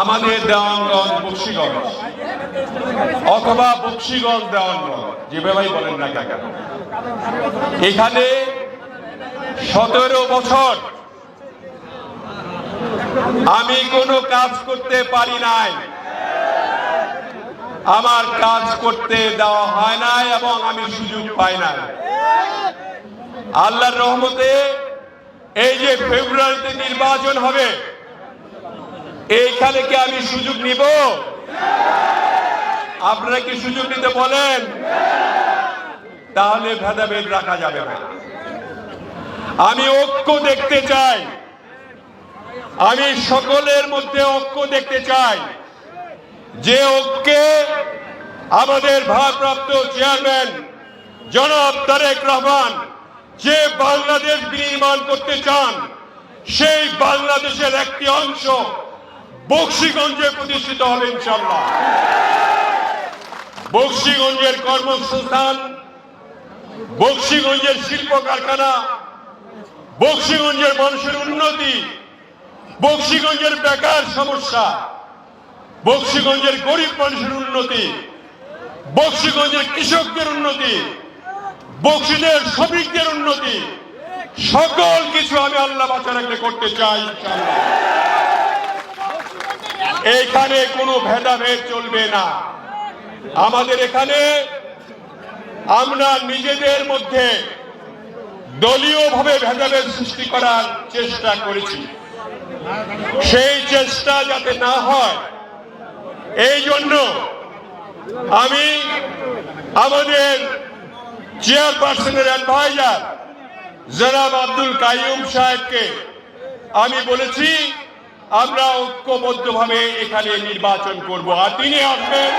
আমাদের দেওয়ানগঞ্জ বক্সিগঞ্জ। অথবা বক্সিগঞ্জ দেওয়ানগঞ্জ যেভাবেই বলেন না কেন। এখানে সতেরো বছর আমি কোনো কাজ করতে পারি নাই। আমার কাজ করতে দেওয়া হয় নাই এবং আমি সুযোগ পাই নাই। আল্লাহর রহমতে এই যে ফেব্রুয়ারিতে নির্বাচন হবে এইখানে কি আমি সুযোগ নিব? আপনারা কি সুযোগ নিতে বলেন? তাহলে ভেদাভেদ রাখা যাবে না। আমি ঐক্য দেখতে চাই। আমি সকলের মধ্যে ঐক্য দেখতে চাই। যে ঐক্যে আমাদের ভারপ্রাপ্ত চেয়ারম্যান জনাব তারেক রহমান যে বাংলাদেশ বিনির্মাণ করতে চান, সেই বাংলাদেশের একটি অংশ বক্সিগঞ্জে প্রতিষ্ঠিত হবে ইনশাল্লাহ বক্সিগঞ্জের কর্মসংস্থান, বক্সিগঞ্জের শিল্প কারখানা বক্সিগঞ্জের মানুষের উন্নতি, বক্সিগঞ্জের বেকার সমস্যা, বক্সিগঞ্জের গরিব মানুষের উন্নতি, বক্সিগঞ্জের কৃষকদের উন্নতি, বক্সিদের শ্রমিকদের উন্নতি, সকল কিছু আমি আল্লাহ বাচ্চা রাখলে করতে চাই। এইখানে কোনো ভেদাভেদ চলবে না। আমাদের এখানে আমরা নিজেদের মধ্যে দলীয়ভাবে ভেদাভেদ সৃষ্টি করার চেষ্টা করেছি। সেই চেষ্টা যাতে না হয়, এই জন্য আমি আমাদের চেয়ারপারসনের অ্যাডভাইজার জনাব আব্দুল কাইয়ুম সাহেবকে আমি বলেছি আমরা ঐক্যবদ্ধভাবে এখানে নির্বাচন করব। আর তিনি আসবেন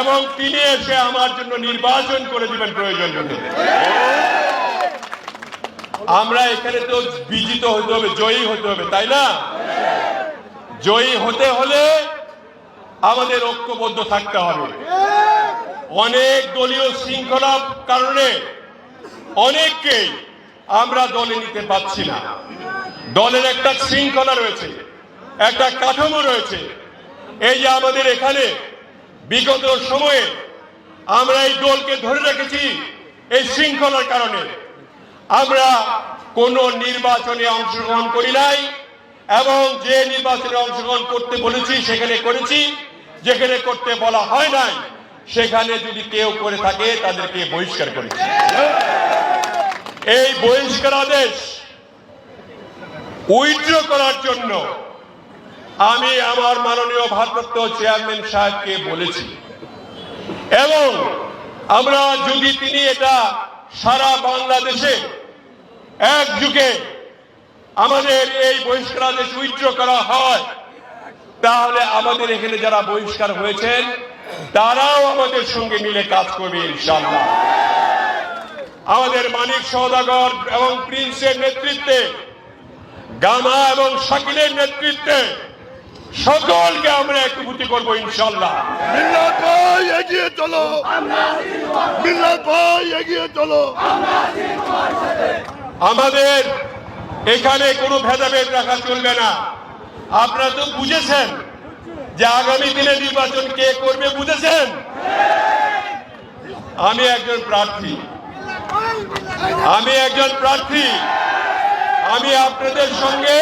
এবং তিনি এসে আমার জন্য নির্বাচন করে দিবেন প্রয়োজন আমরা এখানে তো বিজিত হতে হবে, জয়ী হতে হবে, তাই না? জয়ী হতে হলে আমাদের ঐক্যবদ্ধ থাকতে হবে। অনেক দলীয় শৃঙ্খলার কারণে অনেককেই আমরা দলে নিতে পারছি না। দলের একটা শৃঙ্খলা রয়েছে, একটা কাঠামো রয়েছে। এই যে আমাদের এখানে বিগত সময়ে আমরা এই দলকে ধরে রেখেছি এই শৃঙ্খলার কারণে। আমরা কোন নির্বাচনে অংশগ্রহণ করি নাই এবং যে নির্বাচনে অংশগ্রহণ করতে বলেছি, সেখানে করেছি। যেখানে করতে বলা হয় নাই, সেখানে যদি কেউ করে থাকে, তাদেরকে বহিষ্কার করেছি। এই বহিষ্কার আদেশ উইথড্র করার জন্য আমি আমার মাননীয় ভারপ্রাপ্ত চেয়ারম্যান সাহেবকে বলেছি। এবং আমরা যদি তিনি এটা সারা বাংলাদেশে এক যুগে আমাদের এই বহিষ্কারাদেশ উইথড্র করা হয়, তাহলে আমাদের এখানে যারা বহিষ্কার হয়েছেন, তারাও আমাদের সঙ্গে মিলে কাজ করবে ইনশাল্লাহ আমাদের মানিক সৌদাগর এবং প্রিন্সের নেতৃত্বে গামা এবং শাকিলের নেতৃত্বে সকলকে আমরা একভূতি করব ইনশাল্লাহ মিল্লাত ভাই এগিয়ে চলো। মিল্লাত ভাই এগিয়ে চলো। আমাদের এখানে কোনো ভেদাভেদ রাখা চলবে না। আপনারা তো বুঝেছেন যে আগামী দিনে নির্বাচন কে করবে বুঝেছেন? আমি একজন প্রার্থী। আমি একজন প্রার্থী। আমি আপনাদের সঙ্গে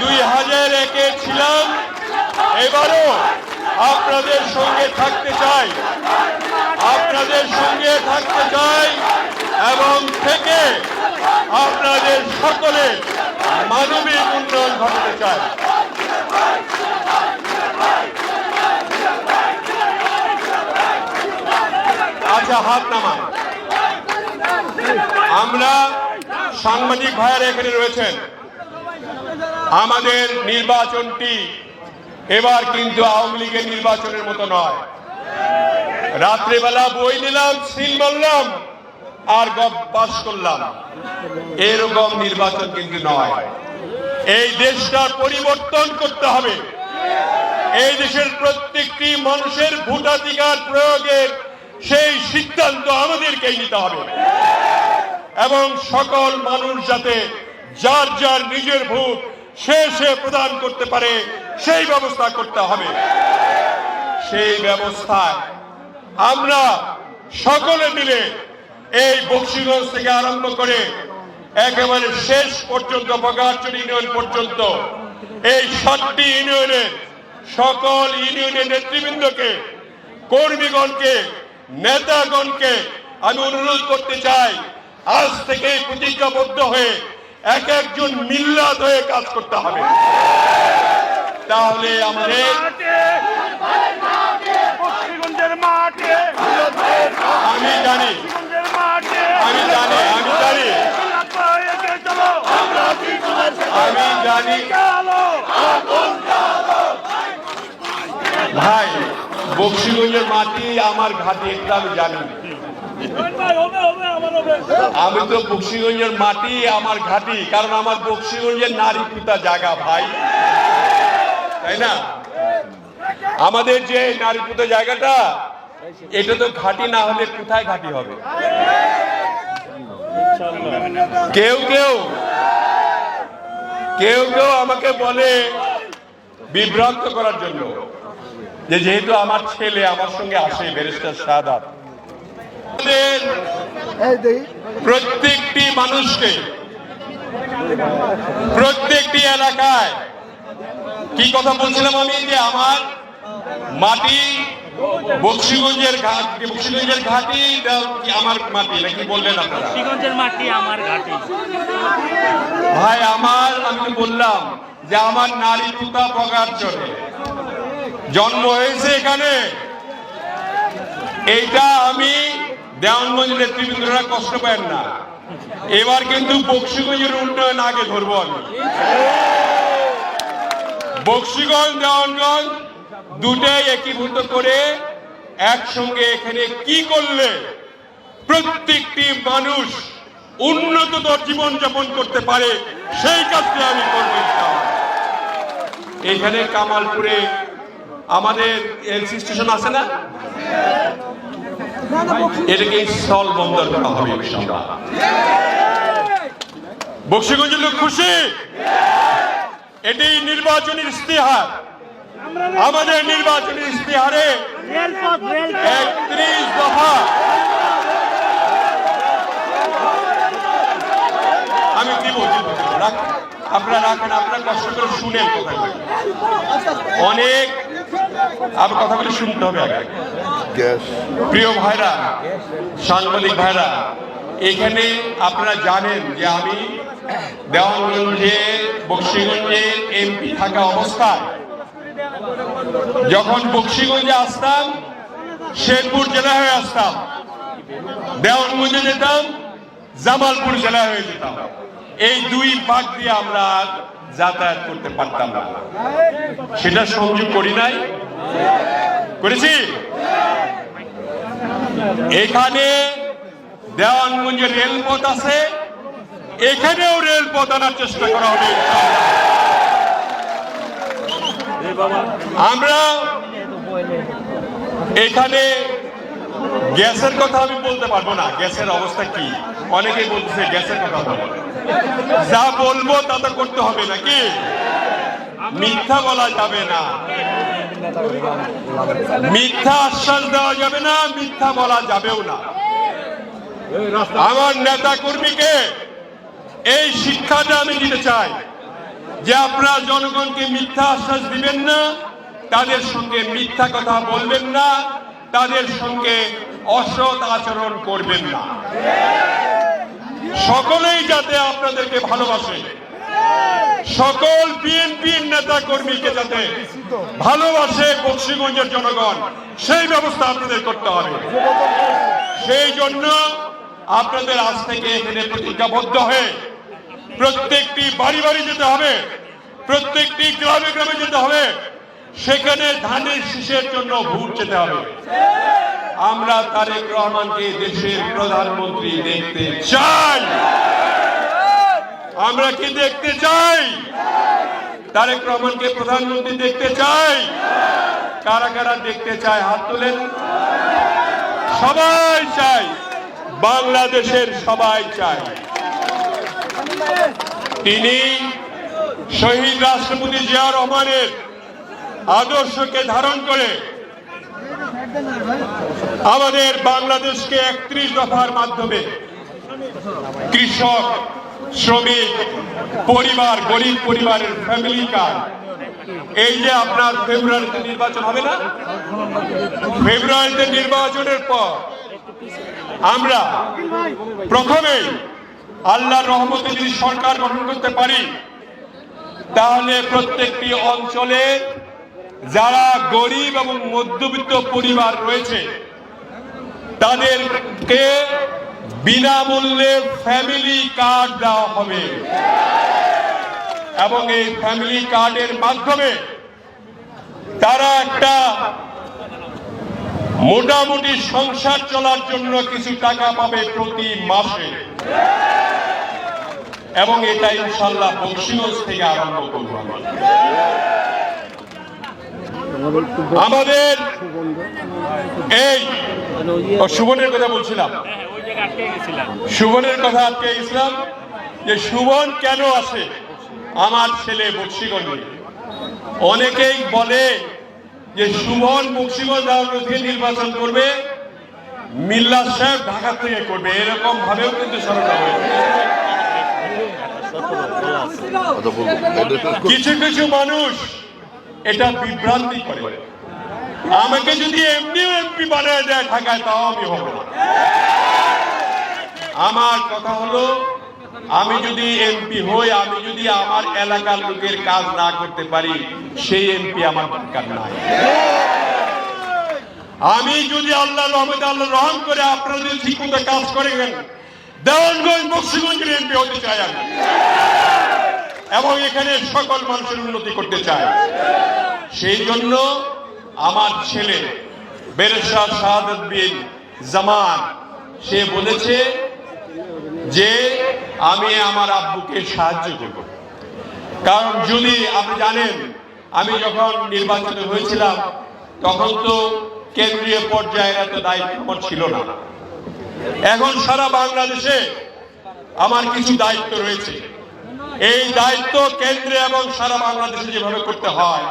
দুই হাজার একে ছিলাম। এবারও আপনাদের সঙ্গে থাকতে চাই। আপনাদের সঙ্গে থাকতে চাই এবং থেকে আপনাদের সকলের মানবিক উন্নয়ন ঘটাতে চাই। আচ্ছা হাত নামান। আমরা সাংবাদিক ভাইয়েরা এখানে রয়েছেন। আমাদের নির্বাচনটি এবার কিন্তু আওয়ামী লীগের নির্বাচনের মতো নয়। রাত্রেবেলা বই নিলাম, সিল মারলাম, আর গপ পাস করলাম। এরকম নির্বাচন কিন্তু নয়। এই দেশটার পরিবর্তন করতে হবে। এই দেশের প্রত্যেকটি মানুষের ভোটাধিকার প্রয়োগের সেই সিদ্ধান্ত আমাদেরকেই নিতে হবে। এবং সকল মানুষ যাতে যার যার নিজের ভোট সে সে প্রদান করতে পারে, সেই ব্যবস্থা করতে হবে। সেই ব্যবস্থায় আমরা সকলে মিলে এই বক্সিগঞ্জ থেকে আরম্ভ করে একেবারে শেষ পর্যন্ত, বগাচর ইউনিয়ন পর্যন্ত, এই সাতটি ইউনিয়নের সকল ইউনিয়নের নেতৃবৃন্দকে, কর্মীগণকে, নেতাগণকে আমি অনুরোধ করতে চাই আজ থেকে প্রতিজ্ঞাবদ্ধ হয়ে এক একজন মিল্লাত হয়ে কাজ করতে হবে। তাহলে আমাদের আমি জানি আমি জানি আমি জানি। আমি জানি। ভাই বক্সিগঞ্জের মাটি আমার ঘাটে একটা আমি জানি। আমি তো বক্সিগঞ্জের মাটি, আমার ঘাটি, কারণ আমার বক্সিগঞ্জের নারী পিতা জায়গা ভাই। তাই না? আমাদের যে নারী পিতা জায়গাটা, এটা তো ঘাটি না হলে কোথায় ঘাটি হবে? কেউ কেউ কেউ কেউ আমাকে বলে বিভ্রান্ত করার জন্য যে যেহেতু আমার ছেলে আমার সঙ্গে আসে, ব্যারিস্টার সাদাত প্রত্যেকটি মানুষকে প্রত্যেকটি এলাকায় কি কথা বলছিলাম আমি? যে আমার মাটি বক্সিগঞ্জের ঘাট বক্সিগঞ্জের ঘাটি আমার মাটি? নাকি বললেন আপনারা? মাটি আমার ঘাটি। ভাই আমার আমি বললাম যে আমার নারী পিতা পগার চলে জন্ম হয়েছে এখানে। এইটা আমি দেওয়ানগঞ্জ নেতৃবৃন্দরা কষ্ট পায় না। এবার কিন্তু বক্সিগঞ্জের উন্নয়ন আগে ধরবো আমি। বক্সিগঞ্জ, দেওয়ানগঞ্জ দুটাই একীভূত করে একসঙ্গে এখানে কি করলে প্রত্যেকটি মানুষ উন্নততর জীবন যাপন করতে পারে, সেই কাজটি আমি করব। এখানে কামালপুরে আমাদের এলসি স্টেশন আছে না? এটাকে স্থল বন্দর করা হবে। বক্সিগঞ্জের লোক খুশি এটি নির্বাচনী ইস্তেহার আমাদের নির্বাচনী ইস্তেহারে একত্রিশ দফা আমি দিব। আপনারা রাখেন, আপনারা কষ্ট করে শুনেন অনেক আপনার কথাগুলো শুনতে হবে আগে প্রিয় ভাইরা, সাংবাদিক ভাইরা, এখানে আপনারা জানেন যে আমি দেওয়ানগঞ্জে বক্সিগঞ্জের এমপি থাকা অবস্থায় যখন বক্সিগঞ্জে আসতাম, শেরপুর জেলা হয়ে আসতাম, দেওয়ানগঞ্জে যেতাম, জামালপুর জেলা হয়ে যেতাম। এই দুই ভাগ দিয়ে আমরা যাতায়াত করতে পারতাম না। সেটা সংযোগ করি নাই? করেছি? এখানে দেওয়ানগঞ্জে রেলপথ আছে, এখানেও রেলপথ আনার চেষ্টা করা হবে। আমরা এখানে গ্যাসের কথা আমি বলতে পারব না। গ্যাসের অবস্থা কি? অনেকে বলছে গ্যাসের কথা বলো। যা বলব তা তো করতে হবে নাকি? মিথ্যা বলা যাবে না। মিথ্যা আশ্বাস দেওয়া যাবে না, মিথ্যা বলা যাবেও না। আমার নেতা কর্মীকে এই শিক্ষাটা আমি দিতে চাই যে আপনারা জনগণকে মিথ্যা আশ্বাস দিবেন না, তাদের সঙ্গে মিথ্যা কথা বলবেন না তাদের সঙ্গে অসৎ আচরণ করবেন না। সকলেই যাতে আপনাদেরকে ভালোবাসে। সকল বিএনপি নেতা কর্মীকে যাতে ভালোবাসে বক্সিগঞ্জের জনগণ, সেই ব্যবস্থা আপনাদের করতে হবে। সেই জন্য আপনাদের আজ থেকে এখানে প্রতিজ্ঞাবদ্ধ হয়ে প্রত্যেকটি বাড়ি বাড়ি যেতে হবে, প্রত্যেকটি গ্রামে গ্রামে যেতে হবে। সেখানে ধানের শীষের জন্য ভোট যেতে হবে। আমরা তারেক রহমানকে দেশের প্রধানমন্ত্রী দেখতে চাই। আমরা কি দেখতে চাই? তারেক রহমানকে প্রধানমন্ত্রী দেখতে চাই? কারা কারা দেখতে চায়? হাত তোলেন। সবাই চাই বাংলাদেশের সবাই চায়। তিনি শহীদ রাষ্ট্রপতি জিয়া রহমানের আদর্শকে ধারণ করে আমাদের বাংলাদেশকে একত্রিশ দফার মাধ্যমে কৃষক, শ্রমিক, পরিবার, গরিব পরিবারের ফ্যামিলি কার্ড এই যে আপনার ফেব্রুয়ারিতে নির্বাচন হবে না? ফেব্রুয়ারিতে নির্বাচনের পর আমরা প্রথমেই আল্লাহর রহমতে যদি সরকার গঠন করতে পারি, তাহলে প্রত্যেকটি অঞ্চলে যারা গরিব এবং মধ্যবিত্ত পরিবার রয়েছে, তাদেরকে বিনামূল্যে ফ্যামিলি কার্ড দেওয়া হবে এবং এই ফ্যামিলি কার্ডের মাধ্যমে তারা একটা মোটামুটি সংসার চলার জন্য কিছু টাকা পাবে প্রতি মাসে এবং এটা ইনশাল্লাহ বক্সিগঞ্জ থেকে আরম্ভ করব। আমাদের এই ও, সুমনের কথা বলছিলাম। আটকে গেছিলাম কথা আজকে ইসলাম যে সুমন কেন আসে আমার ছেলে বক্সিগঞ্জে। অনেকেই বলে যে সুমন বক্সিগঞ্জ আওয়ামী থেকে নির্বাচন করবে মিল্লা সাহেব ঢাকা থেকে করবে। এরকম ভাবেও কিন্তু সরকার। কিছু কিছু মানুষ এটা বিভ্রান্তি করে। আমাকে যদি এমনিও এমপি বানায় দেয় ঢাকায়, তাও আমি হব না। আমার কথা হলো, আমি যদি এমপি হই, আমি যদি আমার এলাকার লোকের কাজ না করতে পারি, সেই এমপি আমার দরকার নাই। আমি যদি আল্লাহ রহমত আল্লাহ রহম করে আপনারা যদি ঠিক মতো কাজ করেন, দেওয়ানগঞ্জ বক্সিগঞ্জের এমপি হতে চাই আমি। এবং এখানে সকল মানুষের উন্নতি করতে চায়। সেই জন্য আমার ছেলে বেরেশাহ শাহাদত বিন জামান, সে বলেছে যে, আমি আমার আব্বুকে সাহায্য করব। কারণ যদি আপনি জানেন, আমি যখন নির্বাচিত হয়েছিলাম, তখন তো কেন্দ্রীয় পর্যায়ের এত দায়িত্ব ছিল না। এখন সারা বাংলাদেশে আমার কিছু দায়িত্ব রয়েছে। এই দায়িত্ব কেন্দ্রে এবং সারা বাংলাদেশে যেভাবে করতে হয়,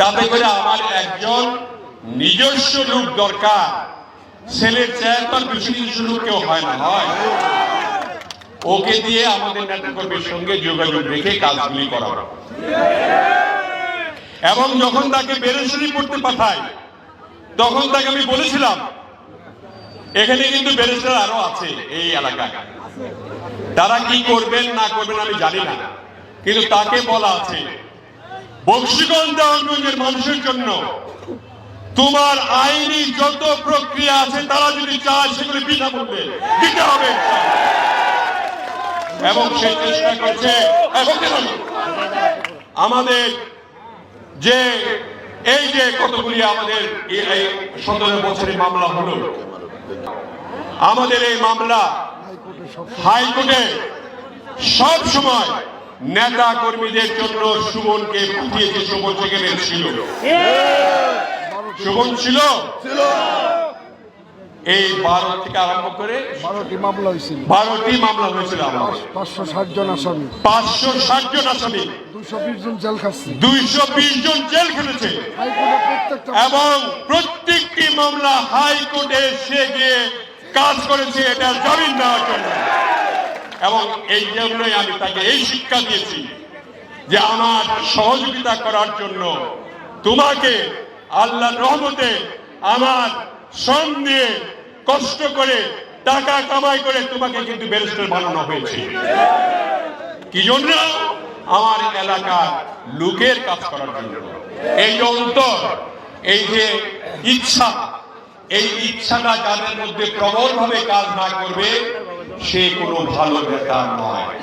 তাতে করে আমার একজন নিজস্ব লোক দরকার। ছেলের চেয়ারম্যান বেশি নিজস্ব লোক কেউ হয় না, হয়। ওকে দিয়ে আমাদের নেতাকর্মীর সঙ্গে যোগাযোগ রেখে কাজগুলি করা। এবং যখন তাকে বেরেশনি পড়তে পাঠায়, তখন তাকে আমি বলেছিলাম, এখানে কিন্তু বেরেশার আরও আছে এই এলাকায়। তারা কি করবেন, না করবেন আমি জানি না। কিন্তু তাকে বলা আছে দেওয়ানগঞ্জের মানুষের জন্য, তোমার আইনি যত প্রক্রিয়া আছে, তারা যদি চায়, সেগুলি বিনামূল্যে দিতে হবে। এবং সে চেষ্টা করছে আমাদের যে, এই যে কতগুলি আমাদের সতেরো বছরের মামলা হলো, আমাদের এই মামলা হাইকোর্টে সব সময় নেতা কর্মীদের জন্য সুমনকে পাঠিয়েছে সুমন সেখানে ছিল। সুমন ছিল? এই বারো থেকে আরম্ভ করে বারোটি মামলা হয়েছিল। বারোটি মামলা হয়েছিল আমার পাঁচশো ষাট জন আসামি। পাঁচশো ষাট জন আসামি। দুশো বিশ জন জেল খাচ্ছে। দুইশো বিশ জন জেল খেলেছে এবং প্রত্যেকটি মামলা হাইকোর্টে সে গিয়ে কাজ করেছে, এটা জামিন দেওয়ার জন্য। এবং এই জন্যই আমি তাকে এই শিক্ষা দিয়েছি যে আমার সহযোগিতা করার জন্য তোমাকে আল্লাহ রহমতে আমার শ্রম দিয়ে কষ্ট করে টাকা কামাই করে তোমাকে কিন্তু ব্যারিস্টার বানানো হয়েছে। কি জন্য? আমার এলাকার লোকের কাজ করার জন্য। এই অন্তর, এই যে ইচ্ছা এই ইচ্ছাটা যাদের মধ্যে প্রবল ভাবে কাজ না করবে, সে কোনো ভালো নেতা নয়।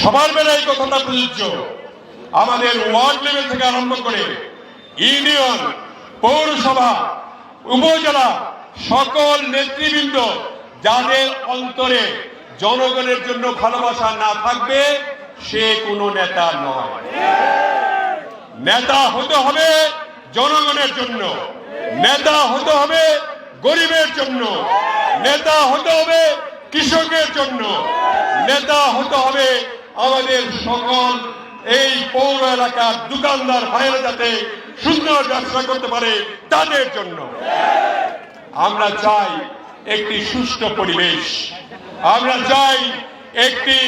সবার বেলা এই কথাটা প্রযোজ্য। আমাদের ওয়ার্ড লেভেল থেকে আরম্ভ করে ইউনিয়ন, পৌরসভা, উপজেলা, সকল নেতৃবৃন্দ, যাদের অন্তরে জনগণের জন্য ভালোবাসা না থাকবে, সে কোনো নেতা নয়। নেতা হতে হবে জনগণের জন্য। নেতা হতে হবে গরিবের জন্য। নেতা হতে হবে কৃষকের জন্য। নেতা হতে হবে আমাদের সকল এই পৌর এলাকার দোকানদার ভাইয়েরা যাতে সুন্দর ব্যবসা করতে পারে তাদের জন্য। আমরা চাই একটি সুষ্ঠু পরিবেশ। আমরা চাই একটি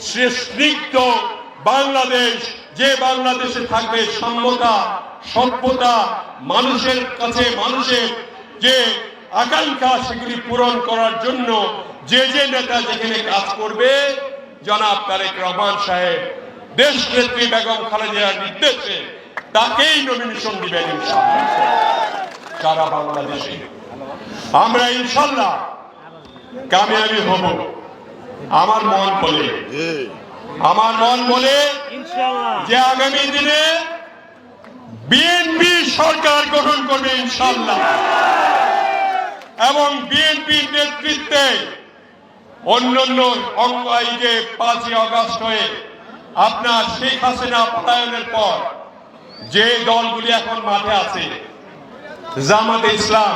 স্নিগ্ধ বাংলাদেশ। যে বাংলাদেশে থাকবে সম্যতা সভ্যতা মানুষের কাছে মানুষের যে আকাঙ্ক্ষা সেগুলি পূরণ করার জন্য যে যে নেতা যেখানে কাজ করবে জনাব তারেক রহমান সাহেব দেশ নেত্রী বেগম খালেদার নির্দেশে তাকেই নমিনেশন দিবেন সারা বাংলাদেশে। আমরা ইনশাল্লাহ কামিয়াবি হব। আমার মন বলে। আমার মন বলে যে আগামী দিনে বিএনপি সরকার গঠন করবে ইনশাল্লাহ এবং বিএনপির নেতৃত্বে অন্যান্য অঙ্গ এই যে পাঁচই অগাস্ট হয়ে আপনার শেখ হাসিনা পলায়নের পর যে দলগুলি এখন মাঠে আছে, জামাতে ইসলাম,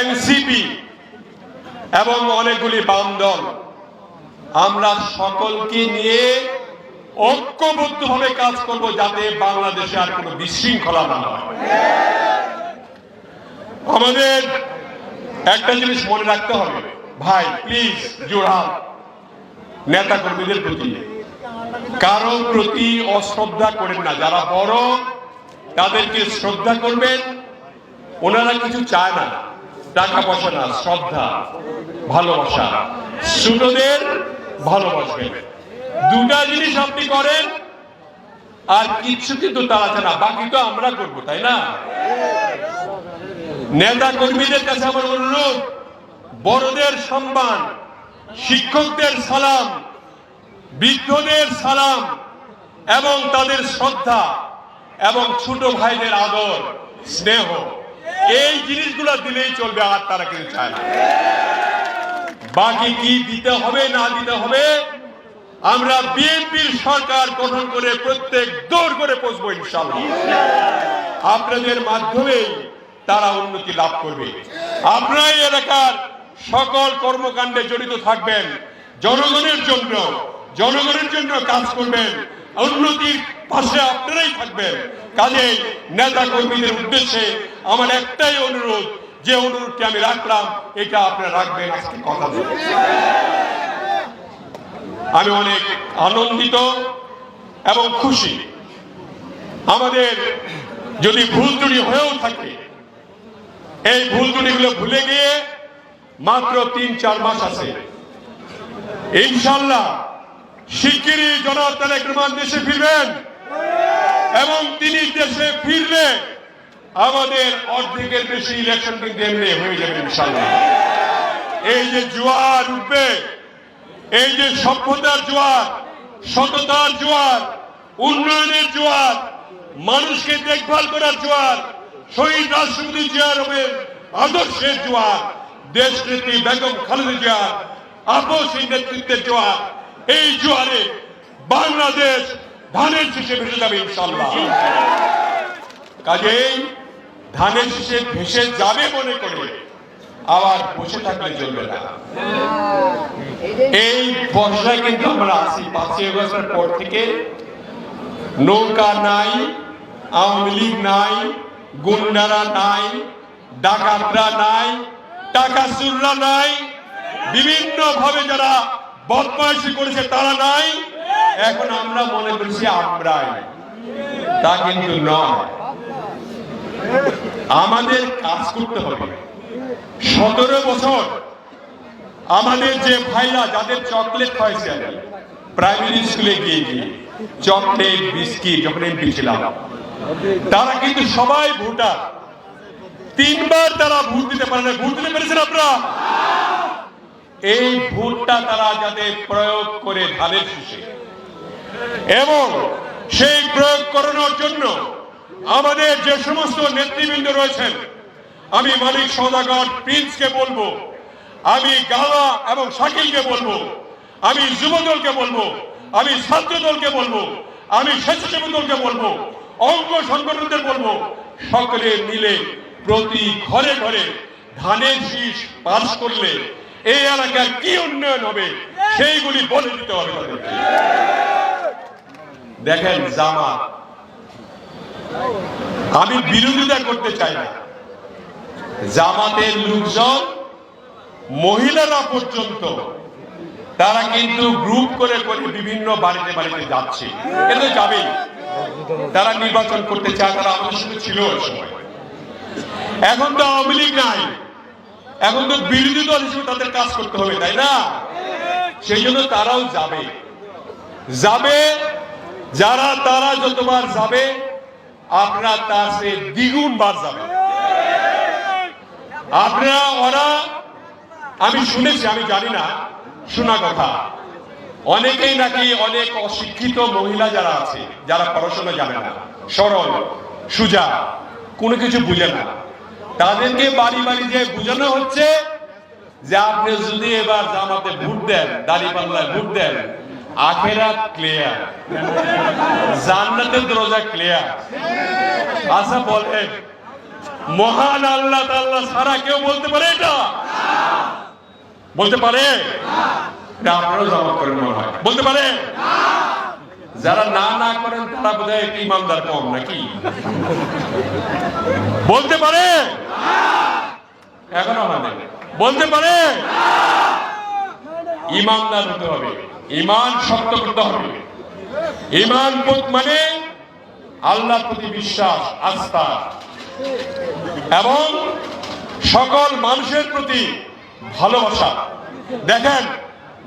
এনসিপি এবং অনেকগুলি বাম দল, আমরা সকলকে নিয়ে ঐক্যবদ্ধভাবে কাজ করব যাতে বাংলাদেশে আর কোনো বিশৃঙ্খলা না হয়। আমাদের একটা জিনিস মনে রাখতে হবে। ভাই প্লিজ জোড়হাত নেতা কর্মীদের প্রতি। কারও প্রতি অশ্রদ্ধা করেন না। যারা বড়, তাদেরকে শ্রদ্ধা করবেন। ওনারা কিছু চায় না। টাকা পয়সা না, শ্রদ্ধা, ভালোবাসা। ছোটদের ভালোবাসবেন। দুটা জিনিস আপনি করেন, আর কিচ্ছু কিন্তু তারা চায় না। বাকি তো আমরা করব, তাই না? নেতা কর্মীদের কাছে আমার অনুরোধ, বড়দের সম্মান, শিক্ষকদের সালাম, বৃদ্ধদের সালাম, এবং তাদের শ্রদ্ধা, এবং ছোট ভাইদের আদর, স্নেহ। এই জিনিসগুলো দিলেই চলবে, আর তারা কিন্তু চায় না। বাকি কি দিতে হবে, না দিতে হবে আমরা বিএনপির সরকার গঠন করে প্রত্যেক দৌড় করে পৌঁছবো ইনশাল্লাহ আপনাদের মাধ্যমেই তারা উন্নতি লাভ করবে। আপনারা এলাকার সকল কর্মকাণ্ডে জড়িত থাকবেন, জনগণের জন্য জনগণের জন্য কাজ করবেন, উন্নতির পাশে আপনারাই থাকবেন। কাজেই নেতা কর্মীদের উদ্দেশ্যে আমার একটাই অনুরোধ, যে অনুরোধটি আমি রাখলাম, এটা আপনারা রাখবেন, আজকে কথা বলে আমি অনেক আনন্দিত এবং খুশি। আমাদের যদি ভুল ত্রুটি হয়েও থাকে, এই ভুল ত্রুটিগুলো ভুলে গিয়ে মাত্র তিন, চার মাস আছে। ইনশাল্লাহ শিগগিরই জনাব তারেক দেশে ফিরবেন এবং তিনি দেশে ফিরলে আমাদের অর্ধেকের বেশি ইলেকশন কিন্তু এমনি হয়ে যাবে ইনশাল্লাহ। এই যে জোয়ার উঠবে এই যে সভ্যতার জোয়ার, সততার জোয়ার, উন্নয়নের জোয়ার, মানুষকে দেখভাল করার জোয়ার, শহীদ রাষ্ট্রপতি জিয়ারবের আদর্শের জোয়ার দেশ নেত্রী বেগম খালেদা জিয়ার আপসী নেতৃত্বের জোয়ার, এই জোয়ারে বাংলাদেশ ধানের শীষে ভেসে যাবে ইনশাল্লাহ কাজেই ধানের শীষে ভেসে যাবে মনে করে আবার বসে থাকলে চলবে না। এই বর্ষায় কিন্তু আমরা আছি। পাঁচই আগস্টের পর থেকে নৌকা নাই, আওয়ামী লীগ নাই, গুন্ডারা নাই, ডাকাতরা নাই টাকা চুররা নাই বিভিন্ন ভাবে যারা বদমাইশি করেছে তারা নাই। এখন আমরা মনে করছি আমরাই। তা কিন্তু নয়। আমাদের কাজ করতে হবে। সতেরো বছর আমাদের যে ভাইরা যাদের চকলেট খাইছে প্রাইমারি স্কুলে গিয়ে গিয়ে চকলেট, বিস্কিট যখন এমপি ছিলাম তারা কিন্তু সবাই ভোটার। তিনবার তারা ভোট দিতে পারে ভোট দিতে পেরেছেন আপনারা? এই ভোটটা তারা যাতে প্রয়োগ করে ধানের শীষে। এবং সেই প্রয়োগ করানোর জন্য আমাদের যে সমস্ত নেতৃবৃন্দ রয়েছেন আমি মালিক সৌদাগর প্রিন্সকে বলব, আমি গালা এবং শাকিলকে বলব, আমি যুবদলকে বলব, আমি ছাত্র দলকে বলব, আমি স্বেচ্ছাসেবী দলকে বলব, অঙ্গ সংগঠনদের বলব, সকলে মিলে প্রতি ঘরে ঘরে ধানের শীষ পাস করলে এই এলাকার কি উন্নয়ন হবে, সেইগুলি বলে দিতে হবে। দেখেন জামাত, আমি বিরোধিতা করতে চাই না জামাতের লোকজন, মহিলারা পর্যন্ত, তারা কিন্তু গ্রুপ করে করে বিভিন্ন বাড়িতে বাড়িতে যাচ্ছে। কিন্তু যাবেই। তারা নির্বাচন করতে চায়, তারা আমাদের সঙ্গে ছিল সময়। এখন তো আওয়ামী লীগ নাই। এখন তো বিরোধী দল হিসেবে তাদের কাজ করতে হবে, তাই না? সেই জন্য তারাও যাবে। যাবে, যারা, তারা যতবার যাবে, আপনারা তার সে দ্বিগুণ বার যাবে। আপনারা, ওরা, আমি শুনেছি, আমি জানি না, শোনা কথা। অনেকেই নাকি অনেক অশিক্ষিত মহিলা যারা আছে, যারা পড়াশোনা জানে না। সরল, সুজা, কোনো কিছু বুঝে না। তাদেরকে বাড়ি বাড়ি যে বোঝানো হচ্ছে, যে আপনি যদি এবার জামাতে ভোট দেন দাড়ি পাল্লায় ভোট দেন, আখেরাত ক্লিয়ার জান্নাতের দরজা ক্লিয়ার আচ্ছা বলেন। মহান আল্লাহ তাল্লাহ সারা কেউ বলতে পারে এটা? বলতে পারে? এটা আপনারাও জমা করেন মনে হয়। বলতে পারে? যারা না না করেন তারা বোধ হয় ইমানদার কম নাকি? বলতে পারে? এখনও আমাদের বলতে পারে? ইমানদার হতে হবে। ইমান শক্ত করতে হবে। ইমান মানে আল্লাহর প্রতি বিশ্বাস আস্থা। এবং সকল মানুষের প্রতি ভালোবাসা। দেখেন,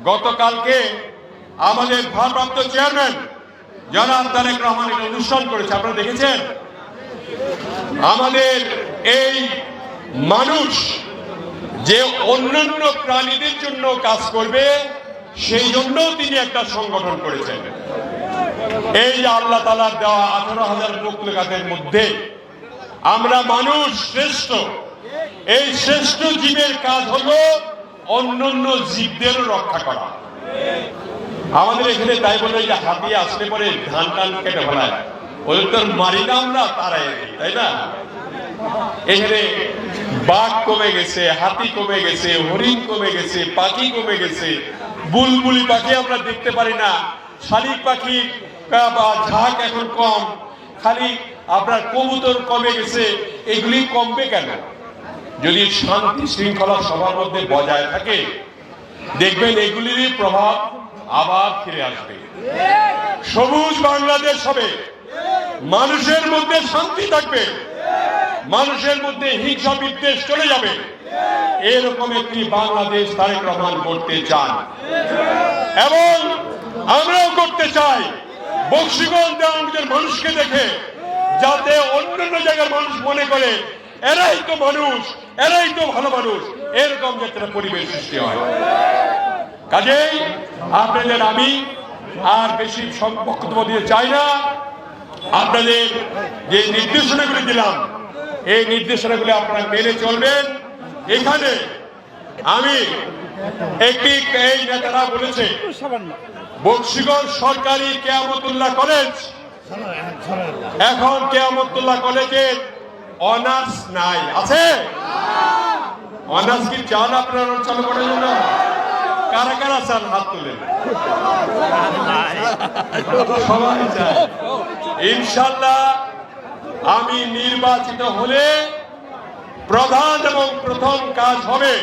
গতকালকে আমাদের ভারপ্রাপ্ত চেয়ারম্যান জনাব তারেক রহমান অনুষ্ঠান করেছে। আপনারা দেখেছেন? আমাদের এই মানুষ যে অন্যান্য প্রাণীদের জন্য কাজ করবে, সেই জন্য তিনি একটা সংগঠন করেছেন। এই আল্লাহ তালার দেওয়া আঠারো হাজার মুক্তকাতের মধ্যে আমরা মানুষ শ্রেষ্ঠ। এই শ্রেষ্ঠ জীবের কাজ হলো অন্যান্য জীবদেরও রক্ষা করা। আমাদের এখানে তাই বলে যে হাতি আসলে পরে ধান টান কেটে ফেলায়। ওদের তো মারি না আমরা, তারাই তাই না? এখানে বাঘ কমে গেছে, হাতি কমে গেছে, হরিণ কমে গেছে, পাখি কমে গেছে। বুলবুলি পাখি আমরা দেখতে পারি না। শালিক পাখি বা ঝাঁক এখন কম। খালি আপনার কবুতর কমে গেছে, এগুলি কমবে কেন? যদি শান্তি শৃঙ্খলা সবার মধ্যে বজায় থাকে, দেখবেন এগুলির প্রভাব আবার ফিরে আসবে। সবুজ বাংলাদেশ হবে। মানুষের মধ্যে শান্তি থাকবে। মানুষের মধ্যে হিংসা বিদ্বেষ চলে যাবে। এরকম একটি বাংলাদেশ তারেক রহমান করতে চান। এবং আমরাও করতে চাই। বক্সিগঞ্জ আমাদের মানুষকে দেখে, যাতে অন্যান্য জায়গার মানুষ মনে করে, এরাই তো মানুষ, এরাই তো ভালো মানুষ। এরকম যাতে পরিবেশ সৃষ্টি হয়। কাজেই আপনাদের আমি আর বেশি বক্তব্য দিতে চাই না। আপনাদের যে নির্দেশনাগুলি দিলাম, এই নির্দেশনাগুলি আপনারা মেনে চলবেন। এখানে আমি একটি এই নেতারা বলেছে বক্সিগঞ্জ সরকারি কেয়ামতুল্লাহ কলেজ এখন কেয়ামতুল্লাহ কলেজে অনার্স নাই। আছে? অনার্স কি চান আপনার চালু করার জন্য? কারা কারা চান? হাত তুলেন। সবাই ইনশাল্লাহ আমি নির্বাচিত হলে প্রধান এবং প্রথম কাজ হবে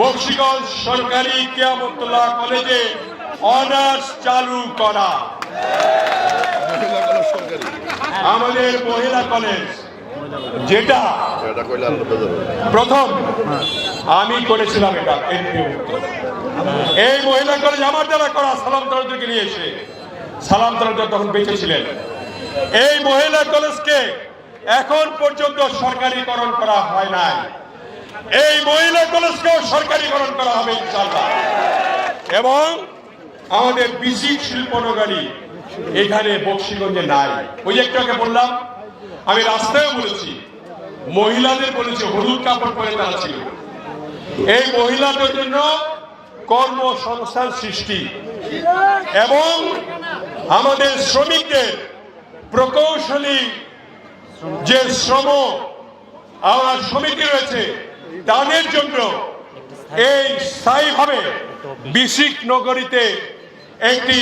বক্সিগঞ্জ সরকারি কিয়ামতুল্লাহ কলেজে অনার্স চালু করা। আমাদের মহিলা কলেজ, যেটা। প্রথম আমি করেছিলাম এটা এই মহিলা কলেজ আমার দ্বারা করা, সালাম তালুদ্দারকে নিয়ে এসে। সালাম তালুদ্দার তখন বেঁচে ছিলেন। এই মহিলা কলেজকে এখন পর্যন্ত সরকারিকরণ করা হয় নাই। এই মহিলা কলেজকেও সরকারিকরণ করা হবে ইনশাল্লাহ এবং আমাদের বিসিক শিল্পনগরী এখানে বক্সিগঞ্জে নাই। ওই একটাকে বললাম, আমি রাস্তায় বলেছি, মহিলাদের বলেছি, হলুদ কাপড় পরে তারা ছিল। এই মহিলাদের জন্য কর্মসংস্থান সৃষ্টি এবং আমাদের শ্রমিকদের প্রকৌশলী যে শ্রম, আমার সমিতি রয়েছে তাদের জন্য এই স্থায়ীভাবে বিশিক নগরীতে একটি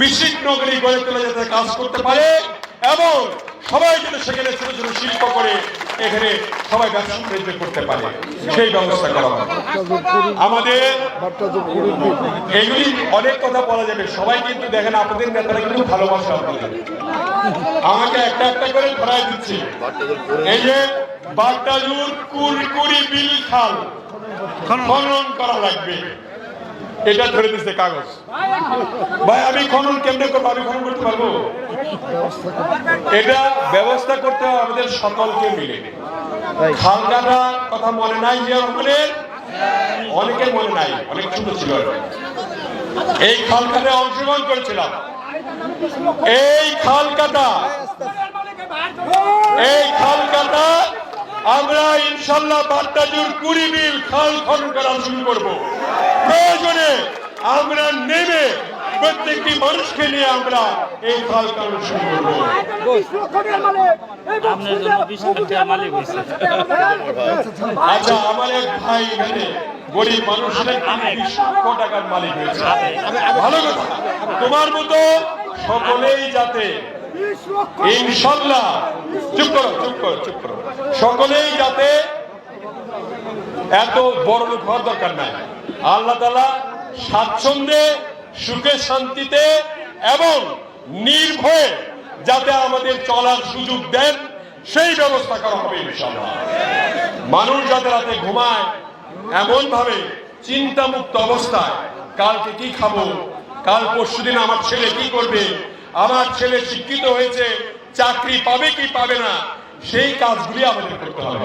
বিশিক নগরী গড়ে তোলা যাতে কাজ করতে পারে। এবং সবাই যেন সেখানে ছোট ছোট শিল্প করে এখানে সবাই ব্যবসা বাণিজ্য করতে পারে, সেই ব্যবস্থা করা আমাদের এগুলি অনেক কথা বলা যাবে, সবাই কিন্তু দেখেন আপনাদের নেতারা কিন্তু ভালোবাসা আপনাদের। আমাকে একটা একটা করে ধরাই দিচ্ছি। এই যে বাগদাজুর কুরকুরি বিল খাল খনন করা লাগবে। এটা ধরে দিচ্ছে কাগজ। ভাই, আমি খনন কেমনে করব? আমি খনন করতে পারব? এটা ব্যবস্থা করতে হবে আমাদের সকলকে মিলে। খানকাটা কথা মনে নাই যে রকমের অনেকের মনে নাই, অনেক ছোট ছিল। এই খাল অংশগ্রহণ করেছিলাম। এই খাল কাটা এই খাল কাটা আমরা ইনশাল্লাহ বাট্টাজুর কুড়ি মিল খাল খনন করা শুরু করব। প্রয়োজনে আমরা নেমে প্রত্যেকটি মানুষকে নিয়ে আমরা এই খাল খনন শুরু করব। আচ্ছা আমার এক ভাই এখানে গরিব মানুষ লক্ষ টাকার মালিক হয়েছে। ভালো কথা। তোমার মতো সকলেই যাতে ইনশাল্লাহ চুপ করো চুপ করো চুপ করো। সকলেই যাতে এত বড় লোক হওয়ার দরকার নাই। আল্লাহ তালা স্বাচ্ছন্দ্যে, সুখে, শান্তিতে এবং নির্ভয়ে যাতে আমাদের চলার সুযোগ দেন, সেই ব্যবস্থা করা হবে ইনশাল্লাহ মানুষ যাতে রাতে ঘুমায় এমন ভাবে চিন্তামুক্ত অবস্থায়, কালকে কি খাব, কাল পরশুদিন আমার ছেলে কি করবে আমার ছেলে শিক্ষিত হয়েছে চাকরি পাবে কি পাবে না সেই কাজগুলি আমাদের করতে হবে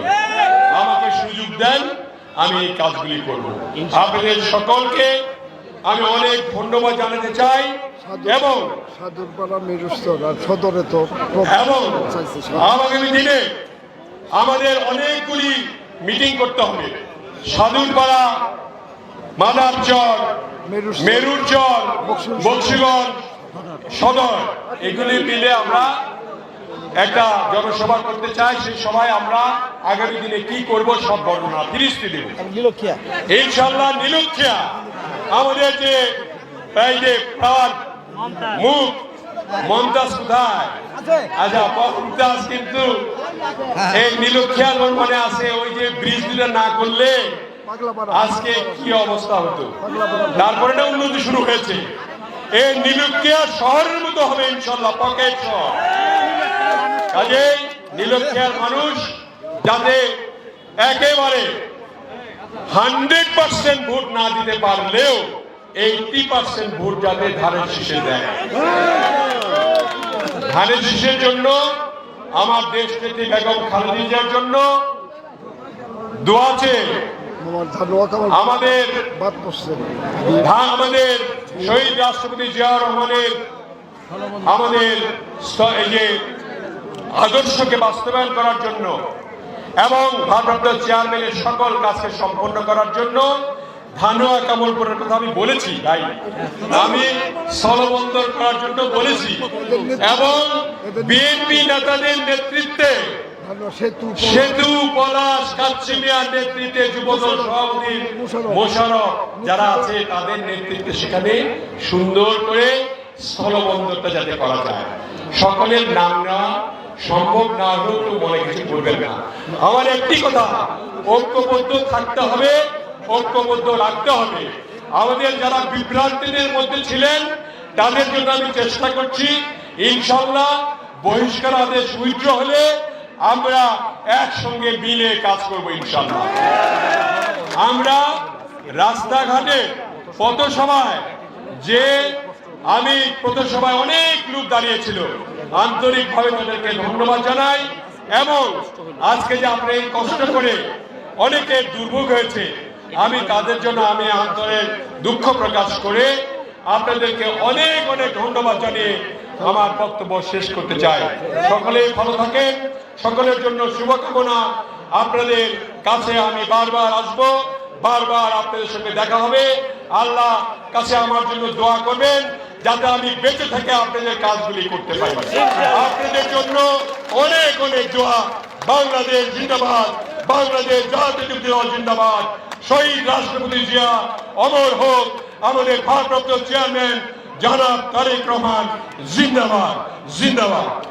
আমাকে সুযোগ দেন আমি এই কাজগুলি করব আপনাদের সকলকে আমি অনেক ধন্যবাদ জানাতে চাই এবং সাধুরপাড়া মেরুস্তর আর সদরে তো এবং আগামী দিনে আমাদের অনেকগুলি মিটিং করতে হবে সাধুরপাড়া মাদারচর। মেরুরচর বকশিগঞ্জ। বক্সিগঞ্জ সদর এগুলি মিলে আমরা একটা জনসভা করতে চাই। সেই সভায় আমরা আগামী দিনে কি করব সব বর্ণনা ফিরিস্তি দেব। ইনশাল্লাহ নীলক্ষিয়া। আমাদের যে যে প্রাণ মুখ মমতাজ কোথায়? আচ্ছা মমতাজ কিন্তু এই নীলক্ষিয়া মনে আছে ওই যে ব্রিজ দুটা না করলে আজকে কি অবস্থা হতো? তারপরে উন্নতি শুরু হয়েছে। এই নীলক্ষিয়া শহরের মতো হবে ইনশাল্লাহ পকেট শহর কাজেই নীলক্ষিয়ার মানুষ যাতে একেবারে হান্ড্রেড পার্সেন্ট ভোট না দিতে পারলেও এইটি পার্সেন্ট ভোট যাতে ধানের শীষে দেয়। ধানের শীষের জন্য, আমার দেশ নেত্রী বেগম খালেদা জিয়ার জন্য দোয়া আমাদের আমাদের শহীদ রাষ্ট্রপতি জিয়াউর রহমানের আমাদের যে আদর্শকে বাস্তবায়ন করার জন্য এবং ভারপ্রাপ্ত চেয়ারম্যানের সকল কাজকে সম্পন্ন করার জন্য ধানোয়া কামলপুরের কথা আমি বলেছি ভাই। আমি স্থলবন্দর করার জন্য বলেছি। এবং বিএনপি নেতাদের নেতৃত্বে সেতু পলাশ কাচ্চিমিয়ার নেতৃত্বে যুবদল সভাপতি মোশারফ যারা আছে তাদের নেতৃত্বে সেখানে সুন্দর করে স্থলবন্দরটা যাতে করা যায়। সকলের নাম নেওয়া সম্ভব না হলেও তো মনে কিছু করবেন না। আমার একটি কথা ঐক্যবদ্ধ থাকতে হবে ঐক্যবদ্ধ রাখতে হবে। আমাদের যারা বিভ্রান্তিদের মধ্যে ছিলেন তাদের জন্য আমি চেষ্টা করছি ইনশাল্লাহ বহিষ্কার আদেশ উইথড্র হলে আমরা একসঙ্গে মিলে কাজ করব ইনশাল্লাহ আমরা রাস্তাঘাটে পথসভায় যে আমি পথসভায় অনেক লোক দাঁড়িয়েছিল, আন্তরিকভাবে তাদেরকে ধন্যবাদ জানাই এবং আজকে যে আপনি কষ্ট করে অনেকে দুর্ভোগ হয়েছে, আমি তাদের জন্য আমি অন্তরের দুঃখ প্রকাশ করে আপনাদেরকে অনেক অনেক ধন্যবাদ জানিয়ে আমার বক্তব্য শেষ করতে চাই। সকলে ভালো থাকেন, সকলের জন্য শুভকামনা। আপনাদের কাছে আমি বারবার আসব, বারবার আপনাদের সঙ্গে দেখা হবে। আল্লাহ কাছে আমার জন্য দোয়া করবেন, যাতে আমি বেঁচে থেকে আপনাদের কাজগুলি করতে পারি। আপনাদের জন্য অনেক অনেক দোয়া। বাংলাদেশ জিন্দাবাদ, বাংলাদেশ জাতীয় জিন্দাবাদ। শহীদ রাষ্ট্রপতি জিয়া, অমর হোক। আমাদের ভারপ্রাপ্ত চেয়ারম্যান জনাব তারেক রহমান জিন্দাবাদ জিন্দাবাদ।